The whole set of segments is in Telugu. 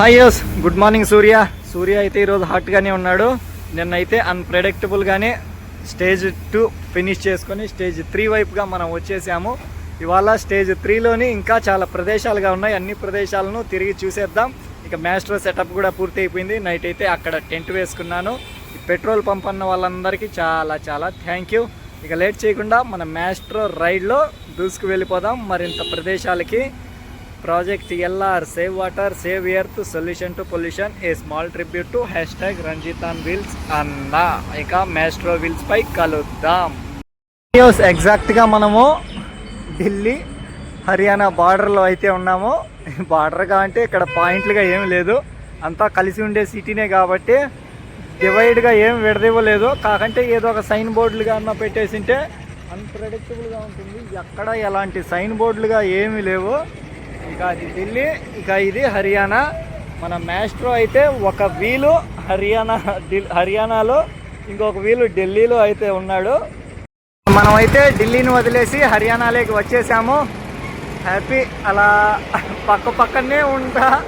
హాయ్ యోస్ గుడ్ మార్నింగ్ సూర్య సూర్య అయితే ఈరోజు హాట్గానే ఉన్నాడు. నిన్నైతే అన్ప్రెడిక్టబుల్గానే స్టేజ్ టూ ఫినిష్ చేసుకొని స్టేజ్ త్రీ వైపుగా మనం వచ్చేసాము. ఇవాళ స్టేజ్ త్రీలోని ఇంకా చాలా ప్రదేశాలుగా ఉన్నాయి. అన్ని ప్రదేశాలను తిరిగి చూసేద్దాం. ఇక మ్యాస్టర్ సెటప్ కూడా పూర్తి అయిపోయింది. నైట్ అయితే అక్కడ టెంట్ వేసుకున్నాను. పెట్రోల్ పంప్ అన్న వాళ్ళందరికీ చాలా చాలా థ్యాంక్ యూ ఇక లేట్ చేయకుండా మన మ్యాస్ట్రో రైడ్లో దూసుకు వెళ్ళిపోదాం. మరింత ప్రదేశాలకి project LR save water save earth solution to pollution a small tribute to hashtag Ranjithan wheels అన్న. ఇక మ్యాస్ట్రో వీల్స్ పై కలుద్దాం. ఎగ్జాక్ట్గా మనము ఢిల్లీ హర్యానా బార్డర్లో అయితే ఉన్నాము. బార్డర్గా అంటే ఇక్కడ పాయింట్లుగా ఏమి లేదు. అంతా కలిసి ఉండే సిటీనే కాబట్టి డివైడ్గా ఏం విడదివ్వలేదు కాకంటే ఏదో ఒక సైన్ బోర్డులుగా అన్న పెట్టేసింటే అన్ప్రెడిక్టబుల్గా ఉంటుంది. ఎక్కడ ఎలాంటి సైన్ బోర్డులుగా ఏమీ లేవు. ఇక అది ఢిల్లీ ఇక ఇది హర్యానా. మన మ్యాస్ట్రో అయితే ఒక వీలు హర్యానా ఢిల్- హర్యానాలో ఇంకొక వీలు ఢిల్లీలో అయితే ఉన్నాడు. మనం అయితే ఢిల్లీని వదిలేసి హర్యానాలోకి వచ్చేసాము. హ్యాపీ అలా పక్క పక్కనే ఉంటా.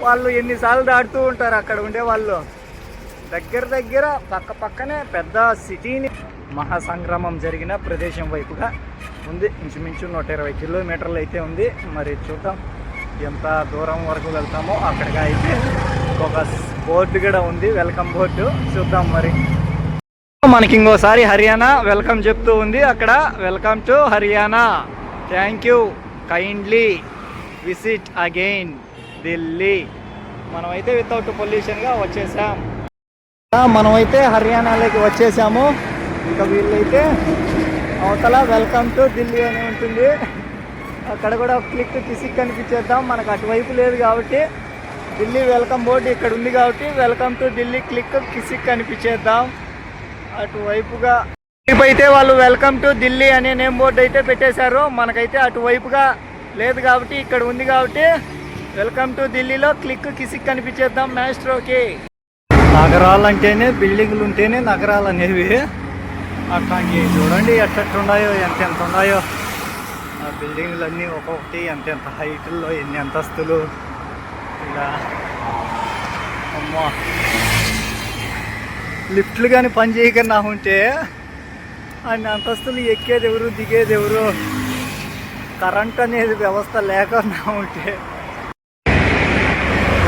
వాళ్ళు ఎన్నిసార్లు దాటుతూ ఉంటారు అక్కడ ఉండే వాళ్ళు. దగ్గర దగ్గర పక్క పక్కనే పెద్ద సిటీని మహాసంగ్రామం జరిగిన ప్రదేశం వైపుగా ఉంది. ఇంచుమించు నూట ఇరవై కిలోమీటర్లు అయితే ఉంది. మరి చూద్దాం ఎంత దూరం వరకు వెళ్తామో. అక్కడికి అయితే ఒక బోర్డు కూడా ఉంది. వెల్కమ్ బోర్డు చూద్దాం మరి. మనకి ఇంకోసారి హర్యానా వెల్కమ్ చెప్తూ ఉంది అక్కడ. Welcome to Haryana. Thank you kindly visit again Delhi మనమైతే వితౌట్ పొల్యూషన్గా వచ్చేసాం. మనమైతే హర్యానాలోకి వచ్చేసాము. ఇంకా వీళ్ళైతే అవతల వెల్కమ్ టు ఢిల్లీ అని ఉంటుంది. అక్కడ కూడా క్లిక్ కిసిక్ కనిపించేద్దాం. మనకు అటువైపు లేదు కాబట్టి ఢిల్లీ వెల్కమ్ బోర్డు ఇక్కడ ఉంది కాబట్టి వెల్కమ్ టు ఢిల్లీ క్లిక్ కిసిక్ కనిపించేద్దాం. అటువైపుగా ఇటువైపు అయితే వాళ్ళు వెల్కమ్ టు ఢిల్లీ అనే నేమ్ బోర్డు అయితే పెట్టేశారు. మనకైతే అటువైపుగా లేదు కాబట్టి ఇక్కడ ఉంది కాబట్టి వెల్కమ్ టు ఢిల్లీలో క్లిక్ కిసిక్ కనిపించేద్దాం. మ్యాస్ట్రోకి నగరాలు అంటేనే బిల్డింగ్లు ఉంటేనే నగరాలు అనేవి అట్లాంటి చూడండి ఎట్టెట్టున్నాయో ఎంత ఎంత ఉన్నాయో ఆ బిల్డింగ్లన్నీ ఒక్కొక్కటి ఎంత ఎంత హైట్లో ఎన్ని అంతస్తులు ఇలా. అమ్మా. లిఫ్ట్లు కానీ పని చేయకుండా ఉంటే అన్ని అంతస్తులు ఎక్కేది ఎవరు దిగేది ఎవరు కరెంట్ అనేది వ్యవస్థ లేకుండా ఉంటే.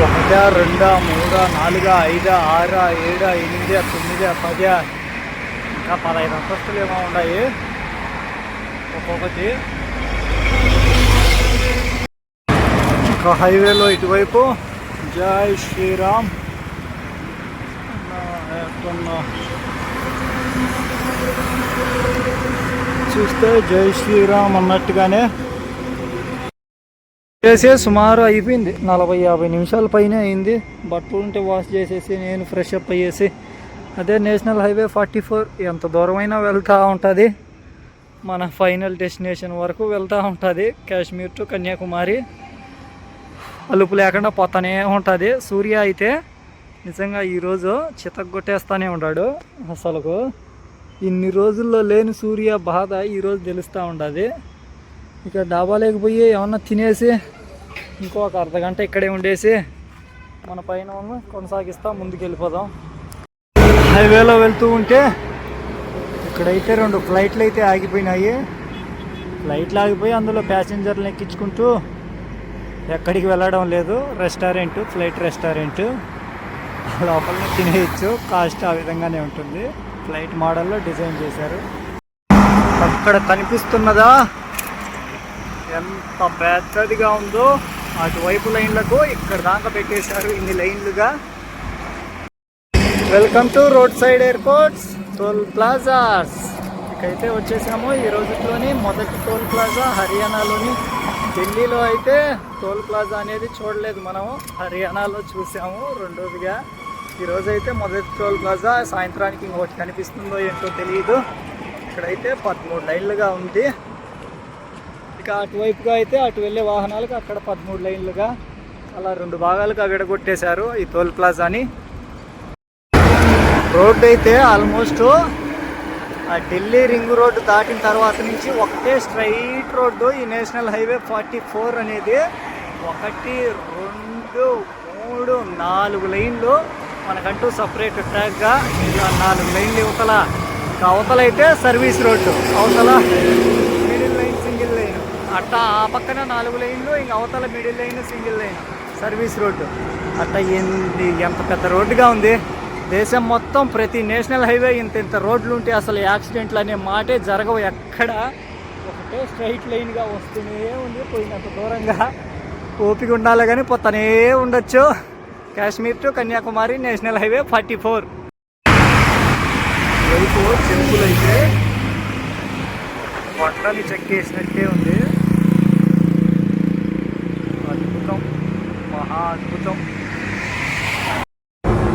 ఒకటా రెండా మూడా నాలుగా ఐదా ఆరా ఏడా ఎనిమిదా తొమ్మిదా పదా. ఇంకా పదహైదు అంతస్తులు ఏమో ఉన్నాయి. ఒక్కొక్కటి. ఇంకా హైవేలో ఇటువైపు జై శ్రీరామ్. చూస్తే జై శ్రీరామ్ అన్నట్టుగానే. చేసే సుమారు అయిపోయింది. నలభై యాభై నిమిషాల పైన అయింది. బట్టలు ఉంటే వాష్ చేసేసి నేను ఫ్రెష్ అప్ అయ్యేసి అదే నేషనల్ హైవే ఫార్టీ ఫోర్ ఎంత దూరమైనా వెళ్తూ ఉంటుంది. మన ఫైనల్ డెస్టినేషన్ వరకు వెళ్తూ ఉంటుంది. కాశ్మీర్ టు కన్యాకుమారి. అలుపు లేకుండా పోతానే ఉంటుంది. సూర్య అయితే నిజంగా ఈరోజు చితగ్గొట్టేస్తానే ఉన్నాడు అసలుకు. ఇన్ని రోజుల్లో లేని సూర్య బాధ ఈరోజు తెలుస్తూ ఉంటుంది ఇక డాబా లేకపోయి ఏమన్నా తినేసి ఇంకొక ఒక అర్ధగంట ఇక్కడే ఉండేసి మన పైన కొనసాగిస్తా ముందుకు వెళ్ళిపోదాం హైవేలో వెళ్తూ ఉంటే ఇక్కడైతే రెండు ఫ్లైట్లు అయితే ఆగిపోయినాయి. ఫ్లైట్లు ఆగిపోయి అందులో ప్యాసింజర్లు ఎక్కించుకుంటూ ఎక్కడికి వెళ్ళడం లేదు. Restaurant flight restaurant. లోపలనే తినేయచ్చు. కాస్ట్ ఆ విధంగానే ఉంటుంది. ఫ్లైట్ మోడల్లో డిజైన్ చేశారు. అక్కడ కనిపిస్తున్నదా? ఎంత పెద్దదిగా ఉందో. అటువైపు లైన్లకు ఇక్కడ దాకా పెట్టేశారు ఇన్ని లైన్లుగా. Welcome to road side airports toll plazas ఇకైతే వచ్చేసాము. ఈ రోజులోని మొదటి టోల్ ప్లాజా హర్యానాలోని ఢిల్లీలో అయితే టోల్ ప్లాజా అనేది చూడలేదు మనము. హర్యానాలో చూసాము రెండోదిగా. ఈరోజు అయితే మొదటి టోల్ ప్లాజా సాయంత్రానికి ఇంకోటి కనిపిస్తుందో ఏంటో తెలియదు ఇక్కడైతే పదమూడు లైన్లుగా ఉంది. ఇక అటువైపుగా అయితే అటు వెళ్ళే వాహనాలకు అక్కడ పదమూడు లైన్లుగా అలా రెండు భాగాలుగా విడగొట్టేశారు ఈ టోల్ ప్లాజాని రోడ్డు అయితే ఆల్మోస్ట్ ఆ ఢిల్లీ రింగ్ రోడ్డు దాటిన తర్వాత నుంచి ఒకటే స్ట్రైట్ రోడ్డు ఈ నేషనల్ హైవే ఫార్టీ ఫోర్ అనేది ఒకటి రెండు మూడు నాలుగు లైన్లు మనకంటూ సపరేట్ ట్రాక్గా ఇలా నాలుగు లైన్లు ఇవతల. అవతల అయితే సర్వీస్ రోడ్డు అవతల మిడిల్ లైన్ సింగిల్ లైన్. అట్ట ఆ పక్కన నాలుగు లైన్లు ఇంక అవతల middle line single line service road. అట్ట ఎంత పెద్ద రోడ్డుగా ఉంది. దేశం మొత్తం ప్రతి నేషనల్ హైవే ఇంత ఇంత రోడ్లు ఉంటే అసలు యాక్సిడెంట్లు అనే మాటే జరగవు. ఎక్కడ ఒకటే స్ట్రైట్ లైన్గా వస్తూనే ఉంది. పోయినంత దూరంగా ఓపిక ఉండాలి కానీ పోతనే ఉండొచ్చు. Kashmir to Kanyakumari national highway forty four. వైపు చెంపులు అయితే చెక్ చెక్కేసినట్టే ఉంది. అద్భుతం. మహా అద్భుతం.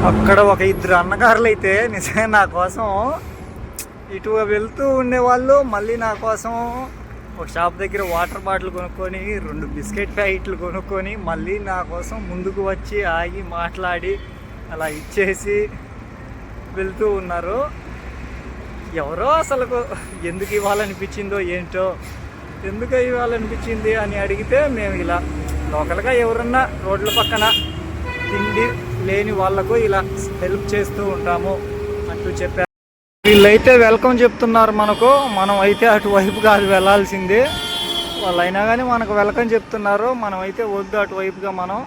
అక్కడ ఒక ఇద్దరు అన్నగారులు అయితే నిజంగా నా కోసం ఇటు వెళ్తూ ఉండేవాళ్ళు మళ్ళీ నా కోసం ఒక షాప్ దగ్గర వాటర్ బాటిల్ కొనుక్కొని రెండు బిస్కెట్ ప్యాకెట్లు కొనుక్కొని మళ్ళీ నా కోసం ముందుకు వచ్చి ఆగి మాట్లాడి అలా ఇచ్చేసి వెళ్తూ ఉన్నారు. ఎవరో అసలు ఎందుకు ఇవ్వాలనిపించిందో ఏంటో ఎందుకు ఇవ్వాలనిపించింది అని అడిగితే మేము ఇలా లోకల్గా ఎవరన్నా రోడ్ల పక్కన తిండి లేని వాళ్ళకు ఇలా హెల్ప్ చేస్తూ ఉంటాము అంటూ చెప్పారు. వీళ్ళైతే వెల్కమ్ చెప్తున్నారు మనకు. మనం అయితే అటువైపు కాదు వెళ్ళాల్సిందే వాళ్ళు అయినా కానీ మనకు వెల్కమ్ చెప్తున్నారు. మనం అయితే వద్దు అటువైపుగా మనం.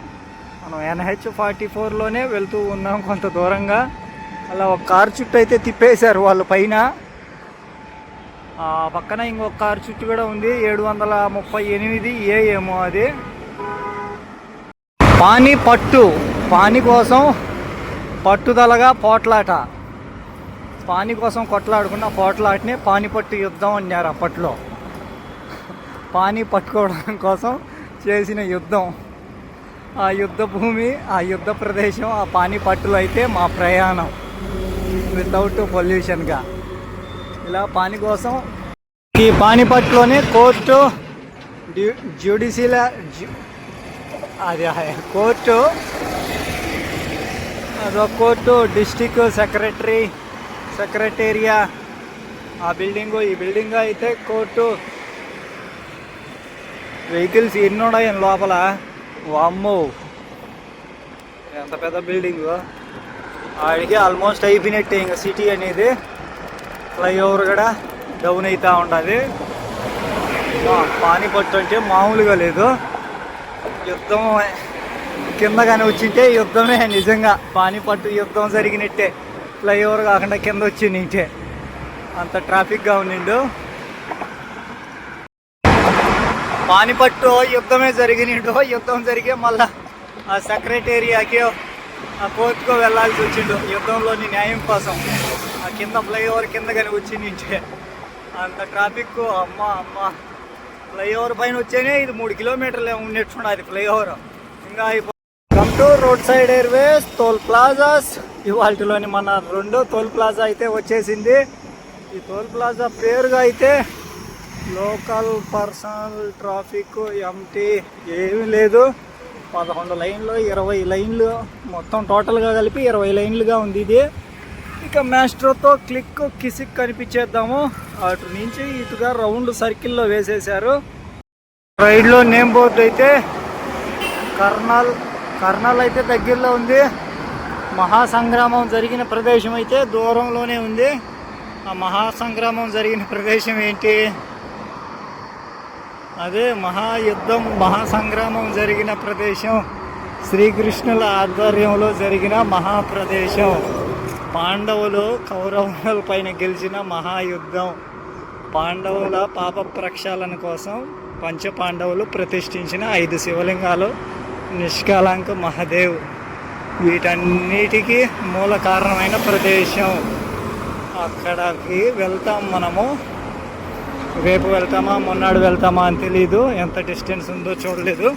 మనం ఎన్హెచ్ ఫార్టీ ఫోర్లోనే వెళ్తూ ఉన్నాం కొంత దూరంగా. అలా ఒక కారు చుట్టూ అయితే తిప్పేశారు వాళ్ళు పైన. పక్కన ఇంకొక కారు చుట్టూ కూడా ఉంది. ఏడు వందల ముప్పై ఎనిమిది ఏ ఏమో అది. పానీ పట్టు. పాని కోసం పట్టుదలగా పోట్లాట. పాని కోసం కొట్లాడుకున్న పోట్లాటని పానిపట్టు యుద్ధం అన్నారు అప్పట్లో. పానీ పట్టుకోవడం కోసం చేసిన యుద్ధం. ఆ యుద్ధ భూమి ఆ యుద్ధ ప్రదేశం ఆ పానీపట్టులో అయితే మా ప్రయాణం. వితౌట్ పొల్యూషన్గా ఇలా పాని కోసం ఈ పానీపట్లోనే కోర్టు డ్యూ జ్యుడిషియల్ జ్యు- అది court court district secretary secretariat. ఆ బిల్డింగు ఈ బిల్డింగ్ అయితే కోర్టు వెహికల్స్ ఎన్ని ఉన్నాయి లోపల. వామ్మో. ఎంత పెద్ద బిల్డింగ్. ఆడికి ఆల్మోస్ట్ అయిపోయినట్టే ఇంకా సిటీ అనేది. ఫ్లైఓవర్ కూడా డౌన్ అవుతూ ఉంటుంది పానీపట్టు అంటే మామూలుగా లేదు. యుద్ధం కింద కానీ వచ్చింటే యుద్ధమే నిజంగా. పానీపట్టు యుద్ధం జరిగినట్టే. ఫ్లైఓవర్ కాకుండా కింద వచ్చింది ఇంటే అంత ట్రాఫిక్గా ఉండిండు. పానిపట్టు యుద్ధమే జరిగినిండు యుద్ధం జరిగే మళ్ళా ఆ సెక్రటేరియాకి ఆ కోర్టుకో వెళ్ళాల్సి వచ్చిండు. యుద్ధంలోని న్యాయం కోసం. ఆ కింద ఫ్లైఓవర్ కింద కానీ వచ్చి నుంచే అంత ట్రాఫిక్ అమ్మ అమ్మ. ఫ్లైఓవర్ పైన వచ్చేనే ఇది మూడు కిలోమీటర్లు ఉన్నట్టుండే ఫ్లైఓవర్. ఇంకా welcome to road side airways toll plazas ఇవాళలోని మన రెండో టోల్ ప్లాజా అయితే వచ్చేసింది. ఈ టోల్ ప్లాజా పేరుగా అయితే లోకల్ పర్సనల్ ట్రాఫిక్ ఎంటీ ఏమీ లేదు. పదకొండు లైన్లు ఇరవై లైన్లు మొత్తం టోటల్గా కలిపి ఇరవై లైన్లుగా ఉంది ఇది. ఇక మ్యాస్ట్రోతో క్లిక్ కిసిక్ కనిపించేద్దాము. అటు నుంచి ఇటుగా రౌండ్ సర్కిల్లో వేసేశారు. రైడ్లో నేమ్ బోర్డు అయితే కర్నల్ కర్నల్ అయితే దగ్గరలో ఉంది. మహాసంగ్రామం జరిగిన ప్రదేశం అయితే దూరంలోనే ఉంది. ఆ మహాసంగ్రామం జరిగిన ప్రదేశం ఏంటి? అదే మహాయుద్ధం మహాసంగ్రామం జరిగిన ప్రదేశం. శ్రీకృష్ణుల ఆధ్వర్యంలో జరిగిన మహాప్రదేశం. పాండవులు కౌరవుల పైన గెలిచిన మహాయుద్ధం. పాండవుల పాప ప్రక్షాళన కోసం పంచపాండవులు ప్రతిష్ఠించిన ఐదు శివలింగాలు. నిష్కలంక మహాదేవ్. వీటన్నిటికీ మూల కారణమైన ప్రదేశం. అక్కడికి వెళ్తాం మనము. రేపు వెళ్తామా? మొన్నాడు వెళ్తామా అని తెలీదు. ఎంత డిస్టెన్స్ ఉందో చూడలేదు.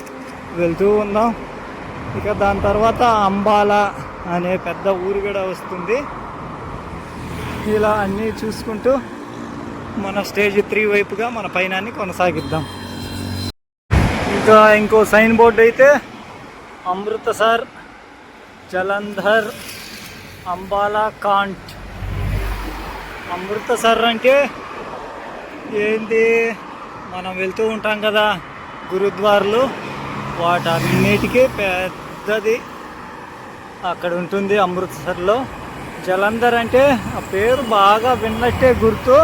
వెళ్తూ ఉందాం. ఇక దాని తర్వాత అంబాల అనే పెద్ద ఊరు కూడా వస్తుంది. ఇలా అన్నీ చూసుకుంటూ మన స్టేజ్ త్రీ వైపుగా మన పయనాన్ని కొనసాగిద్దాం. ఇంకా ఇంకో సైన్ బోర్డు అయితే అమృతసర్ జలంధర్ అంబాలా కాంట్. అమృతసర్ అంటే ఏంది? మనం వెళ్తూ ఉంటాం కదా గురుద్వార్లు వాటన్నిటికీ పెద్దది అక్కడ ఉంటుంది అమృత్సర్లో జలంధర్ అంటే ఆ పేరు బాగా విన్నట్టే గుర్తు.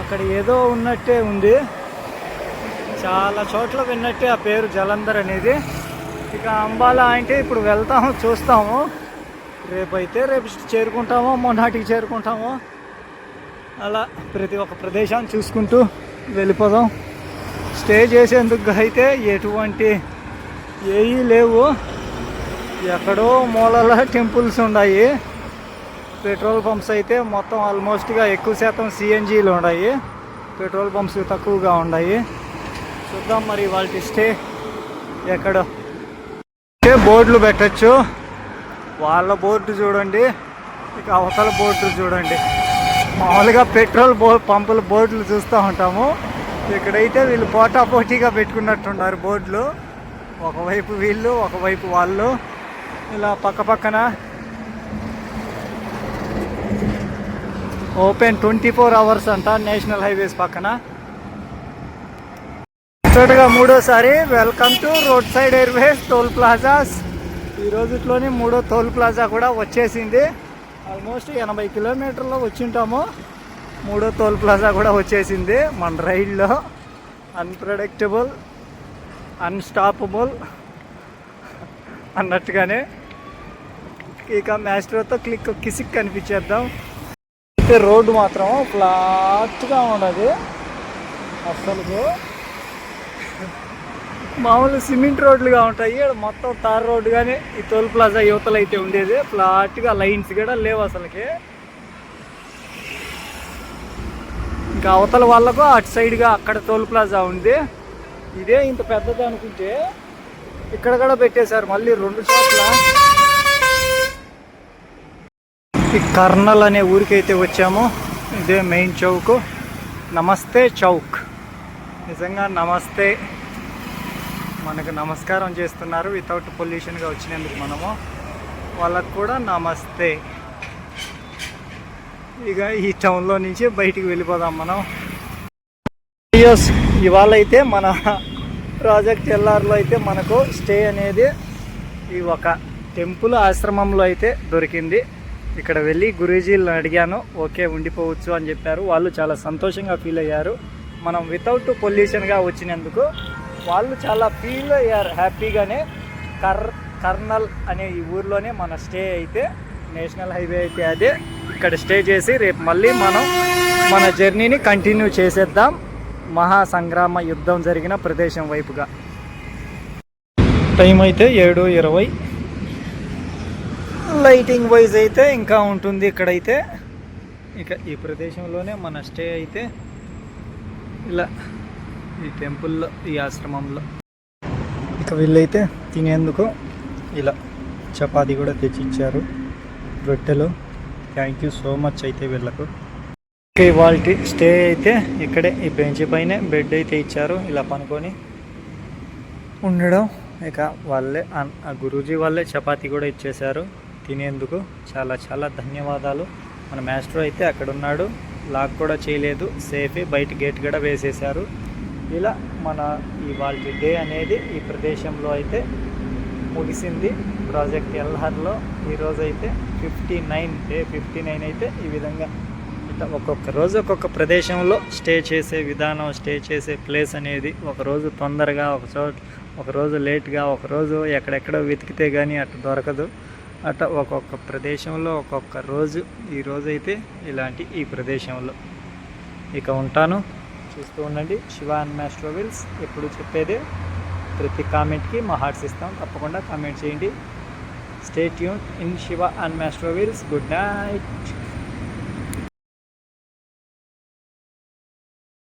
అక్కడ ఏదో ఉన్నట్టే ఉంది. చాలా చోట్ల విన్నట్టే ఆ పేరు జలంధర్ అనేది. ఇక అంబాలా అంటే ఇప్పుడు వెళ్తాము చూస్తాము. రేపైతే రేపు చేరుకుంటామో మొన్నటికి చేరుకుంటామో. అలా ప్రతి ఒక్క ప్రదేశాన్ని చూసుకుంటూ వెళ్ళిపోదాం. స్టే చేసేందుకు అయితే ఎటువంటి ఏవి లేవు. ఎక్కడో మూలల టెంపుల్స్ ఉన్నాయి. పెట్రోల్ పంప్స్ అయితే మొత్తం ఆల్మోస్ట్గా ఎక్కువ శాతం సిఎన్జీలు ఉన్నాయి. పెట్రోల్ పంప్స్ తక్కువగా ఉన్నాయి. చూద్దాం మరి వాళ్ళ స్టే ఎక్కడో. బోర్డులు పెట్టచ్చు. వాళ్ళ బోర్డు చూడండి. ఇక అవతల బోర్డు చూడండి. మామూలుగా పెట్రోల్ బో పంపుల బోర్డులు చూస్తూ ఉంటాము. ఇక్కడైతే వీళ్ళు పోటా పోటీగా పెట్టుకున్నట్టున్నారు బోర్డులు. ఒకవైపు వీళ్ళు ఒకవైపు వాళ్ళు. ఇలా పక్క పక్కన. ఓపెన్ ట్వంటీ ఫోర్ అవర్స్ అంట నేషనల్ హైవేస్ పక్కన. ముచ్చటగా మూడోసారి welcome to road side airways toll plazas. ఈ రోజుట్లోని మూడో టోల్ ప్లాజా కూడా వచ్చేసింది. ఆల్మోస్ట్ ఎనభై కిలోమీటర్లో వచ్చింటాము. మూడో టోల్ ప్లాజా కూడా వచ్చేసింది మన రైల్లో. అన్ప్రెడిక్టబుల్ అన్స్టాపబుల్ అన్నట్టుగానే. ఇక మ్యాస్ట్రోతో క్లిక్ కిసిక్ కనిపించేద్దాం. అయితే రోడ్డు మాత్రం ఫ్లాట్గా ఉండదు. అసలు మామూలు సిమెంట్ రోడ్లుగా ఉంటాయి. ఈడ మొత్తం తార్ రోడ్డు కానీ ఈ టోల్ ప్లాజా యువతలు అయితే ఉండేది. ఫ్లాట్గా లైన్స్ కూడా లేవు అసలుకి. ఇంకా అవతల వాళ్ళకు అటు సైడ్గా అక్కడ టోల్ ప్లాజా ఉంది. ఇదే ఇంత పెద్దది అనుకుంటే ఇక్కడ కూడా పెట్టేశారు. మళ్ళీ రెండు చోట్ల ఈ కర్నల్ అనే ఊరికైతే వచ్చాము. ఇదే మెయిన్ చౌక్. నమస్తే చౌక్. నిజంగా నమస్తే. మనకు నమస్కారం చేస్తున్నారు. వితౌట్ పొల్యూషన్గా వచ్చినందుకు మనము వాళ్ళకు కూడా నమస్తే. ఇక ఈ టౌన్లో నుంచి బయటికి వెళ్ళిపోదాం మనం. వీడియోస్ ఇవాళ అయితే మన ప్రాజెక్ట్ ఎల్ఆర్లో అయితే మనకు స్టే అనేది ఈ ఒక టెంపుల్ ఆశ్రమంలో అయితే దొరికింది. ఇక్కడ వెళ్ళి గురూజీలను అడిగాను. ఓకే ఉండిపోవచ్చు అని చెప్పారు. వాళ్ళు చాలా సంతోషంగా ఫీల్ అయ్యారు. మనం వితౌట్ పొల్యూషన్గా వచ్చినందుకు వాళ్ళు చాలా ఫీల్ అయ్యారు హ్యాపీగానే కర్ కర్నల్ అనే ఈ ఊర్లోనే మన స్టే అయితే నేషనల్ హైవే అయితే అదే. ఇక్కడ స్టే చేసి రేపు మళ్ళీ మనం మన జర్నీని కంటిన్యూ చేసేద్దాం. మహా సంగ్రామ యుద్ధం జరిగిన ప్రదేశం వైపుగా. టైం అయితే ఏడు ఇరవై. లైటింగ్ వైజ్ అయితే ఇంకా ఉంటుంది ఇక్కడైతే. ఇక ఈ ప్రదేశంలోనే మన స్టే అయితే. ఇలా. ఈ టెంపుల్లో ఈ ఆశ్రమంలో. ఇక వీళ్ళైతే తినేందుకు ఇలా చపాతి కూడా తెచ్చిచ్చారు. రొట్టెలు. థ్యాంక్ యూ సో మచ్ అయితే వీళ్ళకు. ఇవాళ స్టే అయితే ఇక్కడే ఈ బెంచ్ పైనే బెడ్ అయితే ఇచ్చారు. ఇలా పనుకొని ఉండడం. ఇక వాళ్ళే ఆ గురూజీ వాళ్ళే చపాతీ కూడా ఇచ్చేశారు. తినేందుకు చాలా చాలా ధన్యవాదాలు. మన మాస్టర్ అయితే అక్కడ ఉన్నాడు లాక్ కూడా చేయలేదు. సేఫే బయట గేట్ కూడా వేసేశారు. ఇలా మన ఇవాళ డే అనేది ఈ ప్రదేశంలో అయితే ముగిసింది. ప్రాజెక్ట్ ఎల్ఆర్లో ఈరోజు అయితే fifty nine day fifty nine అయితే ఈ విధంగా ఇట్లా ఒక్కొక్క రోజు ఒక్కొక్క ప్రదేశంలో స్టే చేసే విధానం స్టే చేసే ప్లేస్ అనేది ఒకరోజు తొందరగా ఒక చోట ఒకరోజు లేట్గా ఒకరోజు ఎక్కడెక్కడో వెతికితే కానీ అటు దొరకదు. అట్ట ఒక్కొక్క ప్రదేశంలో ఒక్కొక్క రోజు ఈ అయితే ఇలాంటి ఈ ప్రదేశంలో. ఇక ఉంటాను. చూస్తూ ఉండండి. శివ అండ్ మ్యాస్ట్రోవిల్స్ ఎప్పుడు చెప్పేదే. ప్రతి కామెంట్కి మా హార్ట్స్ ఇస్తాం. తప్పకుండా కామెంట్ చేయండి. Stay tune in Shiva and మ్యాస్ట్రోవిల్స్ good night